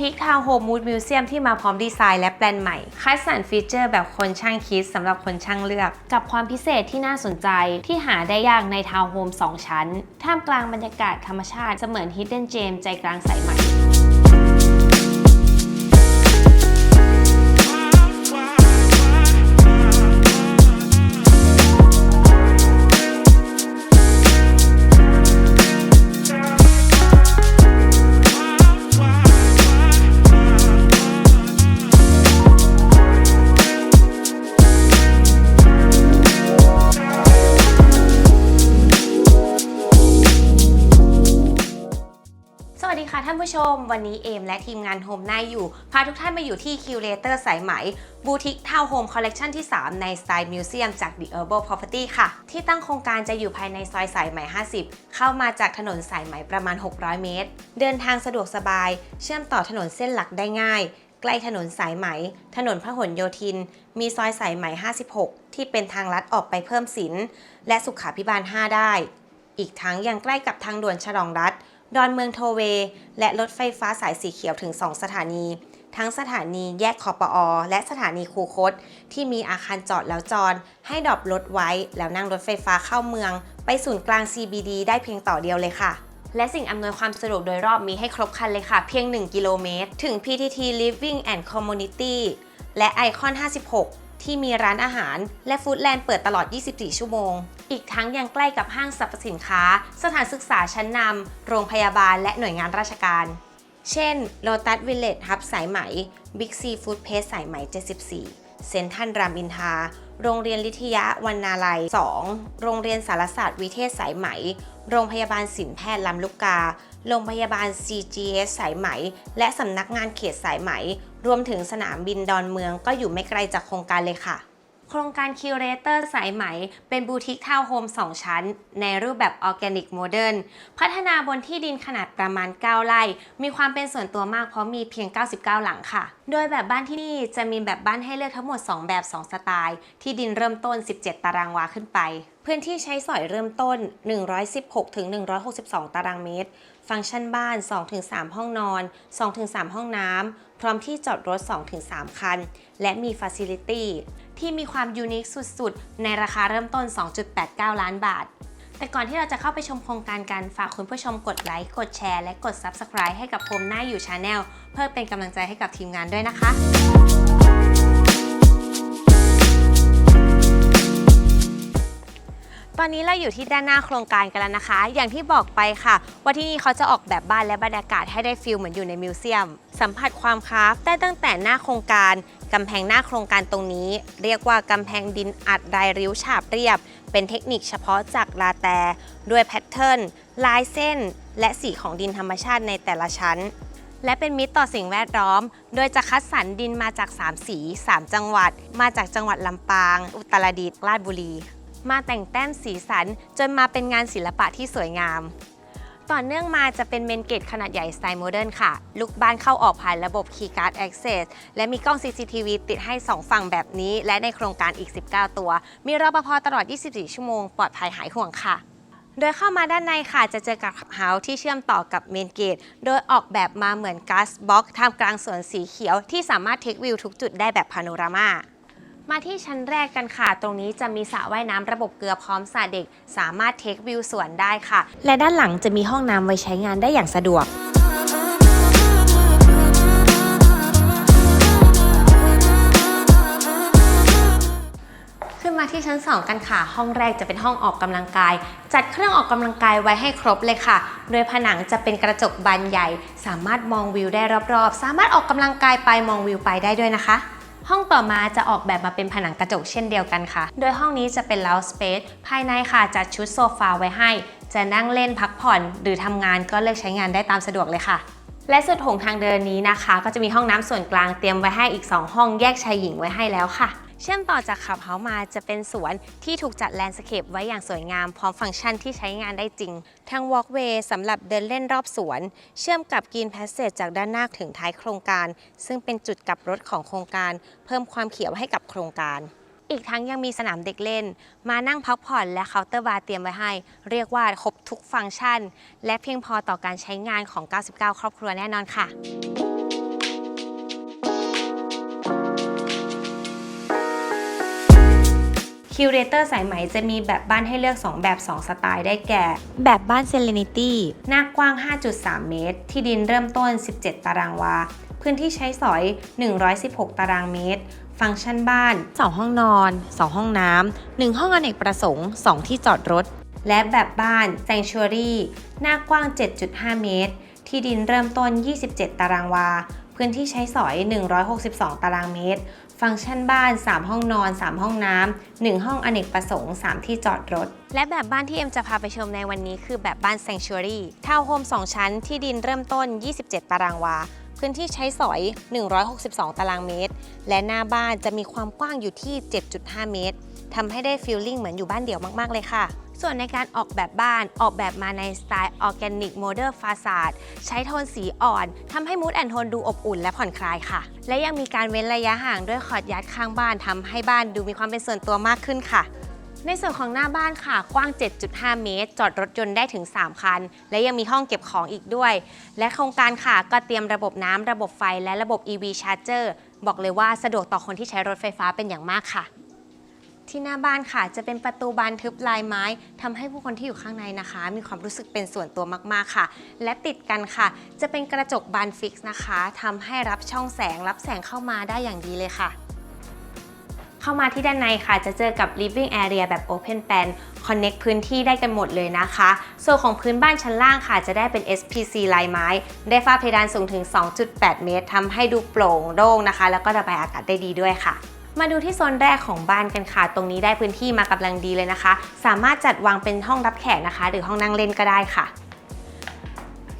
ทิคทาวน์โฮมมูดมิวเซียมที่มาพร้อมดีไซน์และแปลนใหม่คัดสรรฟีเจอร์แบบคนช่างคิดสำหรับคนช่างเลือก กับความพิเศษที่น่าสนใจที่หาได้ยากในทาวน์โฮม2ชั้น ท่ามกลางบรรยากาศธรรมชาติเสมือน Hidden Gem ใจกลางสายไหม ดีค่ะท่านผู้ชม วันนี้เอมและทีมงานโฮมน่าอยู่ พาทุกท่านมาอยู่ที่คิวเลเตอร์สายไหมบูติกทาวน์โฮมคอลเลกชันที่ 3 ในสไตล์มิวเซียมจาก The Herbal Property ค่ะ ที่ตั้งโครงการจะอยู่ภายในซอยสายไหม 50 เข้ามาจากถนนสายไหมประมาณ 600 เมตร เดินทางสะดวกสบาย เชื่อมต่อถนนเส้นหลักได้ง่าย ใกล้ถนนสายไหม ถนนพหลโยธิน มีซอยสายไหม 56 ที่เป็นทางลัดออกไปเพิ่มสิน และสุขาพิบาล 5 ได้ อีกทั้งยังใกล้กับทางด่วนฉลองรัฐ ดอนเมืองโทเว และรถไฟฟ้าสายสีเขียวถึง 2 สถานี ทั้งสถานีแยกคอปอ และสถานีคูคต ที่มีอาคารจอดแล้วจอดให้ดรอปรถไว้ แล้วนั่งรถไฟฟ้าเข้าเมือง ไปศูนย์กลาง CBD ได้เพียงต่อเดียวเลยค่ะและสิ่งอำนวยความสะดวกโดยรอบมีให้ครบครันเลยค่ะ เพียง 1 กิโลเมตร ถึง PTT Living and Community และไอคอน56 ที่มีร้านอาหาร และฟู้ดแลนด์เปิดตลอด 24 ชั่วโมง อีกทั้งยังใกล้กับห้างสรรพสินค้า สถานศึกษาชั้นนำ โรงพยาบาลและหน่วยงานราชการ เช่น Lotus Village Hub สายไหม Big C Food Place สายไหม 74 เซ็นทัลรามอินทราโรงเรียนลิทยาวันนาลัย 2 โรงเรียนสารศาสตร์วิเทศสายไหม โรงพยาบาลศิลแพทย์ลำลูกกา โรงพยาบาล CGS สายไหม และสำนักงานเขตสายไหม รวมถึงสนามบินดอนเมืองก็อยู่ไม่ไกลจากโครงการเลยค่ะ โครงการคิวเรเตอร์สายไหม เป็นบูติกทาวน์โฮม2 ชั้น ในรูปแบบออร์แกนิกโมเดิร์นพัฒนาบนที่ดินขนาดประมาณ 9 ไร่ มีความเป็นส่วนตัวมากเพราะมีเพียง 99 หลังค่ะ โดยแบบบ้านที่นี่จะมีแบบบ้านให้เลือกทั้งหมด 2 แบบ 2 สไตล์ ที่ดินเริ่มต้น 17 ตารางวาขึ้นไป พื้นที่ใช้สอยเริ่มต้น 116ถึง162 ตารางเมตร ฟังก์ชันบ้าน 2-3 ห้องนอน 2-3 ห้องน้ำ พร้อมที่จอดรถ 2-3 คัน และมีฟ a ซิลิตี้ที่มีความยูนิคสุดๆ ในราคาเริ่มต้น 2.89 ล้านบาท แต่ก่อนที่เราจะเข้าไปชมโครงการกัน ฝากคุณผู้ชมกดไลค์ กดแชร์ และกด Subscribe ให้กับโฮมหน้าอยู่ชาแนลเพื่อเป็นกำลังใจให้กับทีมงานด้วยนะคะ ตอนนี้เราอยู่ที่ด้านหน้าโครงการกันแล้วนะคะ อย่างที่บอกไปค่ะ ว่าที่นี่เขาจะออกแบบบ้านและบรรยากาศให้ได้ฟิลเหมือนอยู่ในมิวเซียม สัมผัสความคราฟได้ตั้งแต่หน้าโครงการกำแพงหน้าโครงการตรงนี้ เรียกว่ากำแพงดินอัดรายริ้วฉาบเรียบ เป็นเทคนิคเฉพาะจากลาแต่ด้วยแพทเทิร์นลายเส้น และสีของดินธรรมชาติในแต่ละชั้น และเป็นมิตรต่อสิ่งแวดล้อม โดยจะคัดสรรดินมาจาก 3 สี 3 จังหวัด มาจากจังหวัดลำปาง อุตรดิตถ์ราชบุรี มาแต่งแต้มสีสัน จนมาเป็นงานศิลปะที่สวยงาม ต่อเนื่องมาจะเป็นเมนเกตขนาดใหญ่สไตล์โมเดิร์นค่ะ ลูกบ้านเข้าออกผ่านระบบ Keycard Access และมีกล้อง CCTV ติดให้ 2 ฝั่งแบบนี้ และในโครงการอีก 19 ตัว มีรปภตลอด 24 ชั่วโมง ปลอดภัยหายห่วงค่ะโดยเข้ามาด้านในค่ะ จะเจอกับเฮาส์ที่เชื่อมต่อกับเมนเกต โดยออกแบบมาเหมือนก๊าซบ็อกท่ามกลางสวนสีเขียวที่สามารถเทควิวทุกจุดได้แบบพาโนรามา มาที่ชั้นแรกกันค่ะ ตรงนี้จะมีสระว่ายน้ำระบบเกลือพร้อมสระเด็ก สามารถเทควิวสวนได้ค่ะ และด้านหลังจะมีห้องน้ำไว้ใช้งานได้อย่างสะดวกขึ้นมาที่ชั้น 2 กันค่ะ ห้องแรกจะเป็นห้องออกกำลังกาย จัดเครื่องออกกำลังกายไว้ให้ครบเลยค่ะ โดยผนังจะเป็นกระจกบานใหญ่ สามารถมองวิวได้รอบๆ สามารถออกกำลังกายไปมองวิวไปได้ด้วยนะคะ ห้องต่อมาจะออกแบบมาเป็นผนังกระจกเช่นเดียวกันค่ะ โดยห้องนี้จะเป็น lounge space ภายในค่ะจัดชุดโซฟาไว้ให้ จะนั่งเล่นพักผ่อน หรือทำงานก็เลือกใช้งานได้ตามสะดวกเลยค่ะและสุดโถงทางเดินนี้นะคะ ก็จะมีห้องน้ำส่วนกลางเตรียมไว้ให้อีก 2 ห้องแยกชายหญิงไว้ให้แล้วค่ะ เชื่อมต่อจากขับเฮามาจะเป็นสวนที่ถูกจัดแลนด์สเคปไว้อย่างสวยงาม พร้อมฟังก์ชันที่ใช้งานได้จริงทางวอล์กเวย์สำหรับเดินเล่นรอบสวน เชื่อมกับกรีนแพสเซจจากด้านหน้าถึงท้ายโครงการ ซึ่งเป็นจุดกลับรถของโครงการ เพิ่มความเขียวให้กับโครงการ อีกทั้งยังมีสนามเด็กเล่น มานั่งพักผ่อนและเคาน์เตอร์บาร์เตรียมไว้ให้ เรียกว่าครบทุกฟังก์ชัน และเพียงพอต่อการใช้งานของ 99 ครอบครัวแน่นอนค่ะ คิวเรเตอร์สายไหมจะมีแบบบ้านให้เลือก 2 แบบ 2 สไตล์ได้แก่ แบบบ้าน Serenity หน้ากว้าง 5.3 เมตร ที่ดินเริ่มต้น 17 ตารางวา พื้นที่ใช้สอย 116 ตารางเมตร ฟังก์ชันบ้าน 2 ห้องนอน 2 ห้องน้ำ 1 ห้องอเนกประสงค์ 2 ที่จอดรถ และแบบบ้าน Sanctuary หน้ากว้าง 7.5 เมตร ที่ดินเริ่มต้น 27 ตารางวา พื้นที่ใช้สอย 162 ตารางเมตร ฟังก์ชันบ้าน 3 ห้องนอน 3 ห้องน้ำ 1 ห้องอเนกประสงค์ 3 ที่จอดรถ และแบบบ้านที่เอ็มจะพาไปชมในวันนี้คือแบบบ้าน Sanctuary ทาวน์โฮม 2 ชั้นที่ดินเริ่มต้น 27 ตารางวา พื้นที่ใช้สอย 162 ตารางเมตร และหน้าบ้านจะมีความกว้างอยู่ที่ 7.5 เมตรทำให้ได้ฟีลลิ่งเหมือนอยู่บ้านเดี่ยวมาก ๆ เลยค่ะ ส่วนในการออกแบบบ้านออกแบบมาในสไตล์ออร์แกนิกโมเดิร์นฟาซาดใช้โทนสีอ่อนทำให้มูดแอนโทนดูอบอุ่นและผ่อนคลายค่ะ และยังมีการเว้นระยะห่างด้วยคอร์ดยัดข้างบ้านทำให้บ้านดูมีความเป็นส่วนตัวมากขึ้นค่ะในส่วนของหน้าบ้านค่ะ กว้าง 7.5 เมตร จอดรถยนต์ได้ถึง 3 คัน และยังมีห้องเก็บของอีกด้วย และโครงการค่ะก็เตรียมระบบน้ำระบบไฟและระบบ EV Charger บอกเลยว่าสะดวกต่อคนที่ใช้รถไฟฟ้าเป็นอย่างมากค่ะ ที่หน้าบ้านค่ะ จะเป็นประตูบานทึบลายไม้ทำให้ผู้คนที่อยู่ข้างในนะคะ มีความรู้สึกเป็นส่วนตัวมากๆค่ะ และติดกันค่ะ จะเป็นกระจกบานฟิกซ์นะคะทำให้รับช่องแสงรับแสงเข้ามาได้อย่างดีเลยค่ะ เข้ามาที่ด้านในค่ะ จะเจอกับ living area แบบ open plan connect พื้นที่ได้กันหมดเลยนะคะ ส่วนของพื้นบ้านชั้นล่างค่ะ จะได้เป็น SPC ลายไม้ ได้ฝ้าเพดานสูงถึง 2.8 เมตรทำให้ดูโปร่งโล่งนะคะ แล้วก็ระบายอากาศได้ดีด้วยค่ะ มาดูที่โซนแรกของบ้านกันค่ะ ตรงนี้ได้พื้นที่มากำลังดีเลยนะคะ สามารถจัดวางเป็นห้องรับแขกนะคะ หรือห้องนั่งเล่นก็ได้ค่ะ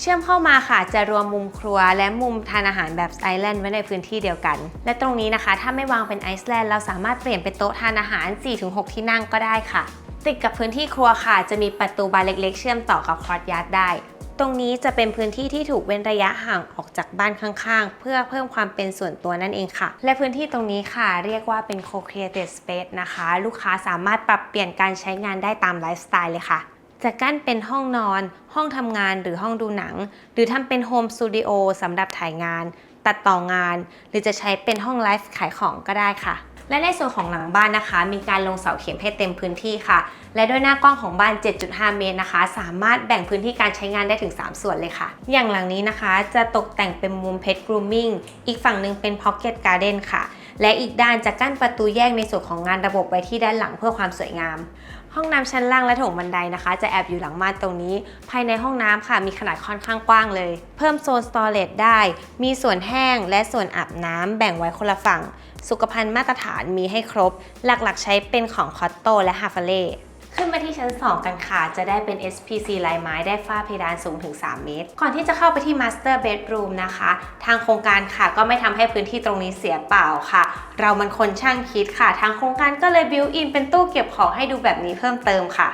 เชื่อมเข้ามาค่ะ จะรวมมุมครัวและมุมทานอาหารแบบไอแลนด์ไว้ในพื้นที่เดียวกัน และตรงนี้นะคะ ถ้าไม่วางเป็นไอซ์แลนด์เราสามารถเปลี่ยนเป็นโต๊ะทานอาหาร 4-6 ที่นั่งก็ได้ค่ะ ติดกับพื้นที่ครัวค่ะ จะมีประตูบานเล็ก ๆ เชื่อมต่อกับคอร์ดยาร์ดได้ ตรงนี้จะเป็นพื้นที่ที่ถูกเว้นระยะห่างออกจากบ้านข้างๆ เพื่อเพิ่มความเป็นส่วนตัวนั่นเองค่ะ และพื้นที่ตรงนี้ค่ะ เรียกว่าเป็น co-created space นะคะ ลูกค้าสามารถปรับเปลี่ยนการใช้งานได้ตามไลฟ์สไตล์เลยค่ะจะกั้นเป็นห้องนอน ห้องทำงานหรือห้องดูหนัง หรือทำเป็นโฮมสตูดิโอสำหรับถ่ายงาน ตัดต่องาน หรือจะใช้เป็นห้องไลฟ์ขายของก็ได้ค่ะ และในส่วนของหลังบ้านนะคะ มีการลงเสาเข็มให้เต็มพื้นที่ค่ะ และด้วยหน้ากว้างของบ้าน 7.5 เมตรนะคะ สามารถแบ่งพื้นที่การใช้งานได้ถึง 3 ส่วนเลยค่ะ อย่างหลังนี้นะคะจะตกแต่งเป็นมุมเพชรกรูมมิ่งอีกฝั่งหนึ่งเป็นพ็อกเก็ตการ์เด้นค่ะ และอีกด้านจะกั้นประตูแยกในส่วนของงานระบบไว้ที่ด้านหลังเพื่อความสวยงาม ห้องน้ำชั้นล่างและโถงบันไดนะคะ จะแอบอยู่หลังม่านตรงนี้ ภายในห้องน้ำค่ะมีขนาดค่อนข้างกว้างเลย เพิ่มโซนสตอเรจได้ มีส่วนแห้งและส่วนอาบน้ำแบ่งไว้คนละฝั่ง สุขภัณฑ์มาตรฐานมีให้ครบ หลักๆใช้เป็นของคอตโตและฮาฟาเล่ ขึ้นมาที่ชั้น 2 กันค่ะ จะได้เป็น SPC ลายไม้ได้ฝ้าเพดานสูงถึง 3 เมตร ก่อนที่จะเข้าไปที่ Master Bedroom นะคะ ทางโครงการค่ะก็ไม่ทำให้พื้นที่ตรงนี้เสียเปล่าค่ะ เรามันคนช่างคิดค่ะ ทางโครงการก็เลยบิวอินเป็นตู้เก็บของให้ดูแบบนี้เพิ่มเติมค่ะ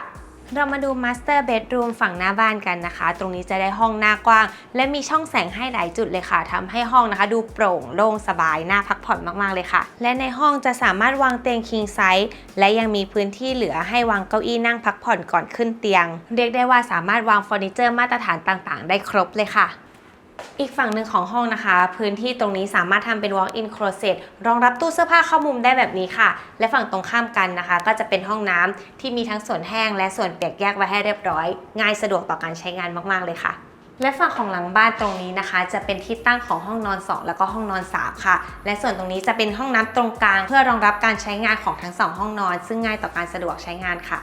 เรามาดู Master Bedroom ฝั่งหน้าบ้านกันนะคะ ตรงนี้จะได้ห้องหน้ากว้าง และมีช่องแสงให้หลายจุดเลยค่ะทำให้ห้องนะคะ ดูโปร่งโล่งสบายน่าพักผ่อนมากๆเลยค่ะ และในห้องจะสามารถวางเตียง king size และยังมีพื้นที่เหลือให้วางเก้าอี้นั่งพักผ่อนก่อนขึ้นเตียง เรียกได้ว่าสามารถวางเฟอร์นิเจอร์มาตรฐานต่างๆ ได้ครบเลยค่ะ อีกฝั่งหนึ่งของห้องนะคะ พื้นที่ตรงนี้สามารถทำเป็น walk-in closet รองรับตู้เสื้อผ้าเข้ามุมได้แบบนี้ค่ะ และฝั่งตรงข้ามกันนะคะ ก็จะเป็นห้องน้ำที่มีทั้งส่วนแห้งและส่วนเปียกแยกไว้ให้เรียบร้อย ง่ายสะดวกต่อการใช้งานมากๆเลยค่ะและฝั่งของหลังบ้านตรงนี้นะคะ จะเป็นที่ตั้งของห้องนอน 2 แล้วก็ห้องนอน 3 ค่ะ และส่วนตรงนี้จะเป็นห้องน้ำตรงกลาง เพื่อรองรับการใช้งานของทั้งสองห้องนอน ซึ่งง่ายต่อการสะดวกใช้งานค่ะ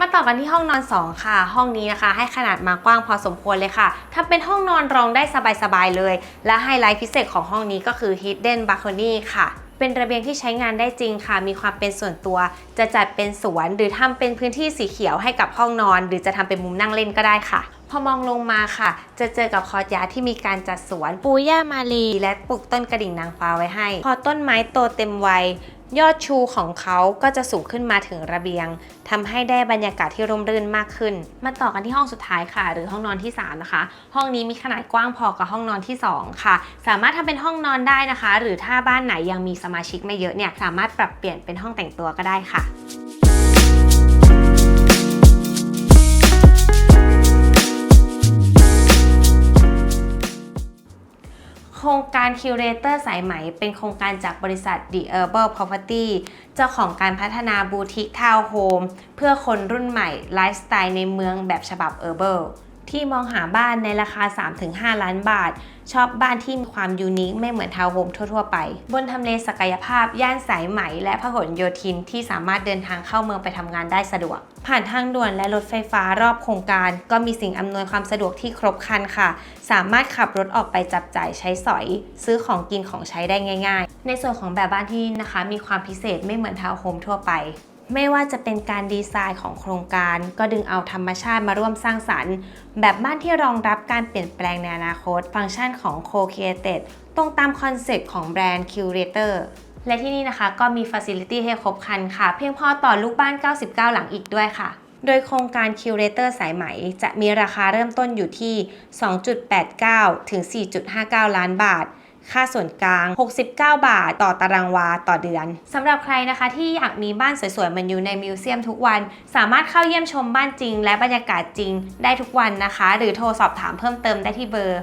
มาต่อกันที่ห้องนอน 2 ค่ะ ห้องนี้นะคะ ให้ขนาดมากว้างพอสมควรเลยค่ะถ้าเป็นห้องนอนรองได้สบายๆเลย และไฮไลท์พิเศษของห้องนี้ก็คือ Hidden Balcony ค่ะเป็นระเบียงที่ใช้งานได้จริงค่ะ มีความเป็นส่วนตัว จะจัดเป็นสวนหรือทำเป็นพื้นที่สีเขียวให้กับห้องนอน หรือจะทำเป็นมุมนั่งเล่นก็ได้ค่ะ พอมองลงมาค่ะ จะเจอกับคอร์ดยาร์ดที่มีการจัดสวน ปูหญ้ามาลี และปลูกต้นกระดิ่งนางฟ้าไว้ให้ พอต้นไม้โตเต็มวัย ยอดชูของเขาก็จะสูงขึ้นมาถึงระเบียงทำให้ได้บรรยากาศที่ร่มรื่นมากขึ้น มาต่อกันที่ห้องสุดท้ายค่ะ หรือห้องนอนที่ 3 นะคะ ห้องนี้มีขนาดกว้างพอกับห้องนอนที่ 2 ค่ะ สามารถทำเป็นห้องนอนได้นะคะ หรือถ้าบ้านไหนยังมีสมาชิกไม่เยอะเนี่ยสามารถปรับเปลี่ยนเป็นห้องแต่งตัวก็ได้ค่ะ ครงการการ Curator สายไหม เป็นโครงการจากบริษัท The Herbal Property เจ้าของการพัฒนาบูติกทาวน์โฮมเพื่อคนรุ่นใหม่ไลฟ์สไตล์ในเมืองแบบฉบับ Herbal ที่มองหาบ้านในราคา 3-5 ล้านบาท ชอบบ้านที่มีความยูนิคไม่เหมือนทาวน์โฮมทั่ว ๆ ไป บนทำเลศักยภาพ ย่านสายไหม และพหลโยธินที่สามารถเดินทางเข้าเมืองไปทำงานได้สะดวก ผ่านทางด่วนและรถไฟฟ้ารอบโครงการ ก็มีสิ่งอำนวยความสะดวกที่ครบครันค่ะ สามารถขับรถออกไปจับจ่ายใช้สอย ซื้อของกินของใช้ได้ง่าย ๆ ในส่วนของแบบบ้านที่นี่นะคะ มีความพิเศษไม่เหมือนทาวน์โฮมทั่วไป ไม่ว่าจะเป็นการดีไซน์ของโครงการ ก็ดึงเอาธรรมชาติมาร่วมสร้างสรรค์ แบบบ้านที่รองรับการเปลี่ยนแปลงในอนาคต ฟังก์ชันของ Co-Created ตรงตามคอนเซ็ปต์ของแบรนด์ Curator และที่นี่นะคะก็มี Facility ให้ครบครันค่ะ เพียงพอต่อลูกบ้าน 99 หลังอีกด้วยค่ะ โดยโครงการ Curator สายไหม จะมีราคาเริ่มต้นอยู่ที่ 2.89 ถึง 4.59 ล้านบาท ค่าส่วนกลาง 69 บาท ต่อตารางวาต่อเดือนสำหรับใครนะคะที่อยากมีบ้านสวยๆเหมันอยู่ในมิวเซียมทุกวัน สามารถเข้าเยี่ยมชมบ้านจริง และบรรยากาศจริงได้ทุกวันนะคะ หรือโทรสอบถามเพิ่มเติมได้ที่เบอร์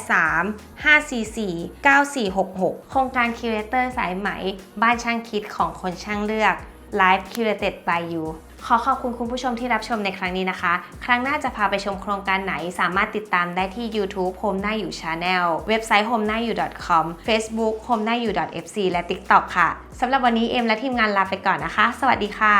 083 544 9466 โครงการ Curator สายไหม บ้านช่างคิดของคนช่างเลือก Live Curated by you ขอขอบคุณคุณผู้ชมที่รับชมในครั้งนี้นะคะ ครั้งหน้าจะพาไปชมโครงการไหนสามารถติดตามได้ที่ YouTube Home หน้าอยู่ Channel เว็บไซต์ home หน้าอยู่ .com Facebook home หน้าอยู่ .fc และ TikTok ค่ะสำหรับวันนี้เอ็มและทีมงานลาไปก่อนนะคะ สวัสดีค่ะ